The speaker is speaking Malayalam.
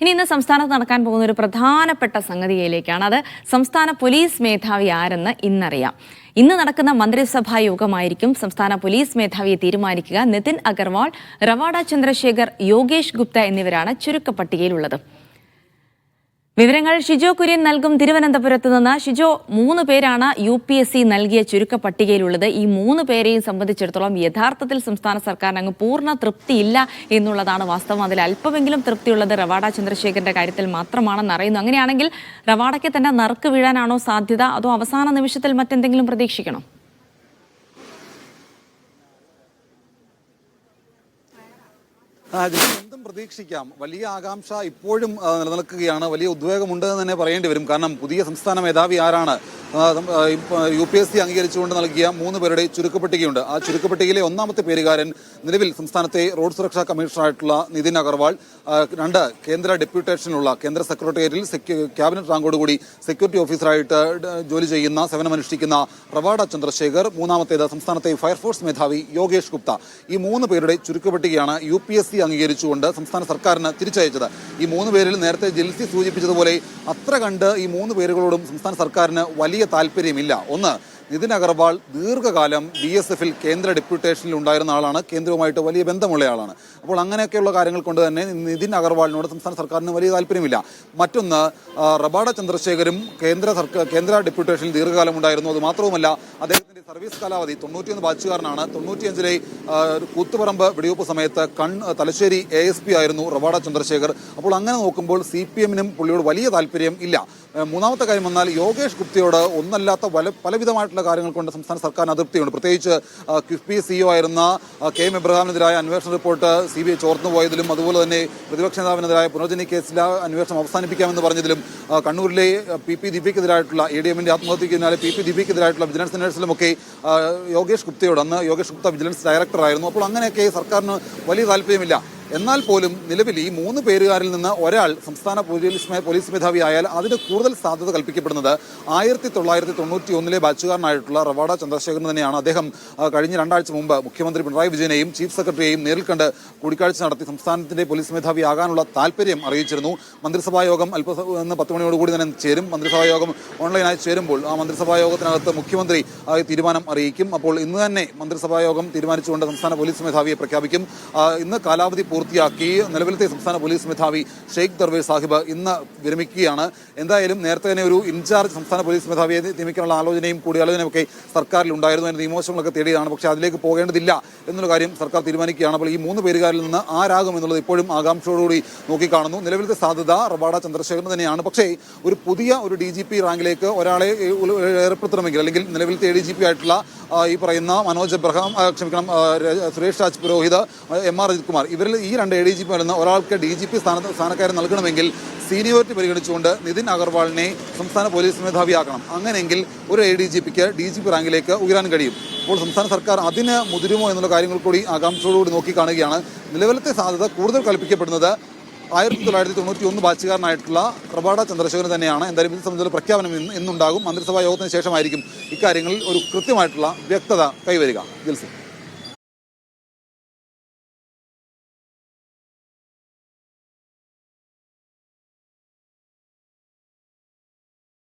ഇനി ഇന്ന് സംസ്ഥാനത്ത് നടക്കാൻ പോകുന്ന ഒരു പ്രധാനപ്പെട്ട സംഗതിയിലേക്കാണ്. അത് സംസ്ഥാന പോലീസ് മേധാവി ആരെന്ന് ഇന്നറിയാം. ഇന്ന് നടക്കുന്ന മന്ത്രിസഭാ യോഗമായിരിക്കും സംസ്ഥാന പോലീസ് മേധാവിയെ തീരുമാനിക്കുക. നിതിൻ അഗർവാൾ റവാഡ ചന്ദ്രശേഖർ യോഗേഷ് ഗുപ്ത എന്നിവരാണ് ചുരുക്കപ്പട്ടികയിലുള്ളത്. വിവരങ്ങൾ ഷിജോ കുര്യൻ നൽകും. തിരുവനന്തപുരത്ത് നിന്ന് ഷിജോ മൂന്ന് പേരാണ് യു പി എസ് സി നൽകിയ ചുരുക്ക പട്ടികയിലുള്ളത്. ഈ മൂന്ന് പേരെയും സംബന്ധിച്ചിടത്തോളം യഥാർത്ഥത്തിൽ സംസ്ഥാന സർക്കാരിന് അങ്ങ് പൂർണ തൃപ്തിയില്ല എന്നുള്ളതാണ് വാസ്തവം. അതിൽ അല്പമെങ്കിലും തൃപ്തിയുള്ളത് റവാഡ ചന്ദ്രശേഖരന്റെ കാര്യത്തിൽ മാത്രമാണെന്ന് അറിയുന്നു. അങ്ങനെയാണെങ്കിൽ റവാഡയ്ക്ക് തന്നെ നറുക്ക് വീഴാനാണോ സാധ്യത? അതോ അവസാന നിമിഷത്തിൽ മറ്റെന്തെങ്കിലും പ്രതീക്ഷിക്കണോ ആ, ജിസി, എന്തും പ്രതീക്ഷിക്കാം. വലിയ ആകാംക്ഷ ഇപ്പോഴും നിലനിൽക്കുകയാണ്. വലിയ ഉദ്വേഗമുണ്ട് എന്ന് തന്നെ പറയേണ്ടി വരും. കാരണം പുതിയ സംസ്ഥാന മേധാവി ആരാണ്? യു പി എസ് സി അംഗീകരിച്ചുകൊണ്ട് നൽകിയ മൂന്ന് പേരുടെ ചുരുക്കപ്പട്ടികയുണ്ട്. ആ ചുരുക്കപ്പട്ടികയിലെ ഒന്നാമത്തെ പേരുകാരൻ നിലവിൽ സംസ്ഥാനത്തെ റോഡ് സുരക്ഷാ കമ്മീഷണറായിട്ടുള്ള നിതിൻ അഗർവാൾ. രണ്ട് കേന്ദ്ര ഡെപ്യൂട്ടേഷനുള്ള കേന്ദ്ര സെക്രട്ടേറിയറ്റിൽ ക്യാബിനറ്റ് റാങ്കോടുകൂടി സെക്യൂരിറ്റി ഓഫീസറായിട്ട് ജോലി ചെയ്യുന്ന സേവനമനുഷ്ഠിക്കുന്ന റവാഡ ചന്ദ്രശേഖർ. മൂന്നാമത്തേത് സംസ്ഥാനത്തെ ഫയർഫോഴ്സ് മേധാവി യോഗേഷ് ഗുപ്ത. ഈ മൂന്ന് പേരുടെ ചുരുക്കപ്പട്ടികയാണ് യു പി എസ് സി അംഗീകരിച്ചുകൊണ്ട് സംസ്ഥാന സർക്കാരിന് തിരിച്ചയച്ചത്. ഈ മൂന്ന് പേരിൽ നേരത്തെ ജിൽസി സൂചിപ്പിച്ചതുപോലെ അത്ര കണ്ട് ഈ മൂന്ന് പേരുകളോടും സംസ്ഥാന സർക്കാരിന് വലിയ താല്പര്യമില്ല. ഒന്ന് നിതിൻ അഗർവാൾ ദീർഘകാലം ബി എസ് എഫിൽ കേന്ദ്ര ഡെപ്യൂട്ടേഷനിൽ ഉണ്ടായിരുന്ന ആളാണ്. കേന്ദ്രവുമായിട്ട് വലിയ ബന്ധമുള്ള ആളാണ്. അപ്പോൾ അങ്ങനെയൊക്കെയുള്ള കാര്യങ്ങൾ കൊണ്ട് തന്നെ നിതിൻ അഗർവാളിനോട് സംസ്ഥാന സർക്കാരിന് വലിയ താല്പര്യമില്ല. മറ്റൊന്ന് റബാഡ ചന്ദ്രശേഖരും കേന്ദ്ര സർക്കാർ കേന്ദ്ര ഡെപ്യൂട്ടേഷനിൽ ദീർഘകാലം ഉണ്ടായിരുന്നു. അത് മാത്രവുമല്ല അദ്ദേഹത്തിന്റെ സർവീസ് കാലാവധി തൊണ്ണൂറ്റിയൊന്ന് ബാച്ചുകാരനാണ് തൊണ്ണൂറ്റിയഞ്ചിലെ കൂത്തുപറമ്പ് വെടിവെപ്പ് സമയത്ത് കൺ തലശ്ശേരി എ എസ് പി ആയിരുന്നു റബാഡ ചന്ദ്രശേഖർ. അപ്പോൾ അങ്ങനെ നോക്കുമ്പോൾ സി പി എമ്മിനും പുള്ളിയോട് വലിയ താല്പര്യം ഇല്ല. മൂന്നാമത്തെ കാര്യം വന്നാൽ യോഗേഷ് ഗുപ്തയോട് ഒന്നല്ലാത്ത പല പലവിധമായിട്ടുള്ള കാര്യങ്ങൾ കൊണ്ട് സംസ്ഥാന സർക്കാരിന് അതൃപ്തിയുണ്ട്. പ്രത്യേകിച്ച് കിഫ്ബി സിഇഒ ആയിരുന്ന കെ എം ഇബ്രഹാമിനെതിരായ അന്വേഷണ റിപ്പോർട്ട് സി ബി ഐ ചോർന്നു പോയതിലും അതുപോലെ തന്നെ പ്രതിപക്ഷ നേതാവിനെതിരായ പുനർജനി കേസിലെ അന്വേഷണം അവസാനിപ്പിക്കാമെന്ന് പറഞ്ഞതിലും കണ്ണൂരിലെ പി പി ദീപിക്കെതിരായിട്ടുള്ള എ ഡി എമ്മിന്റെ ആത്മഹത്യയ്ക്ക് പിന്നാലെ പി പി ദീപിക്കെതിരായിട്ടുള്ള വിജിലൻസ് അന്വേഷണത്തിലുമൊക്കെ യോഗേഷ് ഗുപ്തയോട് അന്ന് യോഗേഷ് ഗുപ്ത വിജിലൻസ് ഡയറക്ടറായിരുന്നു. അപ്പോൾ അങ്ങനെയൊക്കെ സർക്കാരിന് വലിയ താല്പര്യമില്ല. എന്നാൽ പോലും നിലവിൽ ഈ മൂന്ന് പേരുകാരിൽ നിന്ന് ഒരാൾ സംസ്ഥാന പോലീസ് പോലീസ് മേധാവി ആയാൽ അതിന് കൂടുതൽ സാധ്യത കൽപ്പിക്കപ്പെടുന്നത് ആയിരത്തി തൊള്ളായിരത്തി തൊണ്ണൂറ്റി ഒന്നിലെ ബാച്ചുകാരനായിട്ടുള്ള റവാഡ ചന്ദ്രശേഖരൻ തന്നെയാണ്. അദ്ദേഹം കഴിഞ്ഞ രണ്ടാഴ്ച മുമ്പ് മുഖ്യമന്ത്രി പിണറായി വിജയനെയും ചീഫ് സെക്രട്ടറിയെയും നേരിൽ കണ്ട് കൂടിക്കാഴ്ച നടത്തി സംസ്ഥാനത്തിന്റെ പോലീസ് മേധാവി ആകാനുള്ള താല്പര്യം അറിയിച്ചിരുന്നു. മന്ത്രിസഭാ യോഗം അല്പ പത്ത് മണിയോടുകൂടി തന്നെ ചേരും. മന്ത്രിസഭാ യോഗം ഓൺലൈനായി ചേരുമ്പോൾ ആ മന്ത്രിസഭാ യോഗത്തിനകത്ത് മുഖ്യമന്ത്രി തീരുമാനം അറിയിക്കും. അപ്പോൾ ഇന്ന് തന്നെ മന്ത്രിസഭാ യോഗം തീരുമാനിച്ചുകൊണ്ട് സംസ്ഥാന പോലീസ് മേധാവിയെ പ്രഖ്യാപിക്കും. ഇന്ന് കാലാവധി പൂർത്തിയാക്കി നിലവിലത്തെ സംസ്ഥാന പോലീസ് മേധാവി ഷെയ്ഖ് ദർവേ സാഹിബ് ഇന്ന് വിരമിക്കുകയാണ്. എന്തായാലും നേരത്തെ തന്നെ ഒരു ഇൻചാർജ് സംസ്ഥാന പോലീസ് മേധാവിയെ നിയമിക്കാനുള്ള ആലോചനയും കൂടിയാലോചനയും സർക്കാരിൽ ഉണ്ടായിരുന്നു അതിന്റെ നിയമവശങ്ങളൊക്കെ തേടിയതാണ് പക്ഷേ അതിലേക്ക് പോകേണ്ടതില്ല എന്നുള്ള കാര്യം സർക്കാർ തീരുമാനിക്കുകയാണ്. അപ്പോൾ ഈ മൂന്ന് പേരുകാരിൽ നിന്ന് ആരാകും എന്നുള്ളത് ഇപ്പോഴും ആകാംക്ഷയോടുകൂടി നോക്കിക്കാണുന്നു. നിലവിലത്തെ സാധ്യത റബാഡ ചന്ദ്രശേഖരൻ തന്നെയാണ്. പക്ഷേ ഒരു പുതിയ ഒരു ഡി ജി പി റാങ്കിലേക്ക് ഒരാളെ ഏർപ്പെടുത്തണമെങ്കിൽ അല്ലെങ്കിൽ നിലവിലത്തെ എ ഡി ജി പി ആയിട്ടുള്ള ഈ പറയുന്ന മനോജ് അബ്രഹാം ക്ഷമിക്കണം സുരേഷ് രാജ് പുരോഹിത് എം ആർ അജിത് കുമാർ ഇവരിൽ രണ്ട് എ ഡി ജി പി വരുന്ന ഒരാൾക്ക് ഡി ജി പി സ്ഥാനത്ത് സ്ഥാനക്കാരൻ നൽകണമെങ്കിൽ സീനിയോറിറ്റി പരിഗണിച്ചുകൊണ്ട് നിതിൻ അഗർവാളിനെ സംസ്ഥാന പോലീസ് മേധാവിയാക്കണം. അങ്ങനെയെങ്കിൽ ഒരു എ ഡി ജി പിക്ക് ഡി ജി പി റാങ്കിലേക്ക് ഉയരാൻ കഴിയും. അപ്പോൾ സംസ്ഥാന സർക്കാർ അതിന് മുതിരുമോ എന്നുള്ള കാര്യങ്ങൾ കൂടി ആകാംക്ഷയോടുകൂടി നോക്കിക്കാണുകയാണ്. നിലവിലത്തെ സാധ്യത കൂടുതൽ കൽപ്പിക്കപ്പെടുന്നത് ആയിരത്തി തൊള്ളായിരത്തി തൊണ്ണൂറ്റി ഒന്ന് ബാച്ചുകാരനായിട്ടുള്ള റബാഡ ചന്ദ്രശേഖരൻ തന്നെയാണ്. എന്തായാലും ഇത് സംബന്ധിച്ച പ്രഖ്യാപനം ഇന്ന് ഇന്നുണ്ടാകും. മന്ത്രിസഭാ യോഗത്തിന് ശേഷമായിരിക്കും ഇക്കാര്യങ്ങളിൽ ഒരു കൃത്യമായിട്ടുള്ള വ്യക്തത കൈവരിക. ജിൽസി.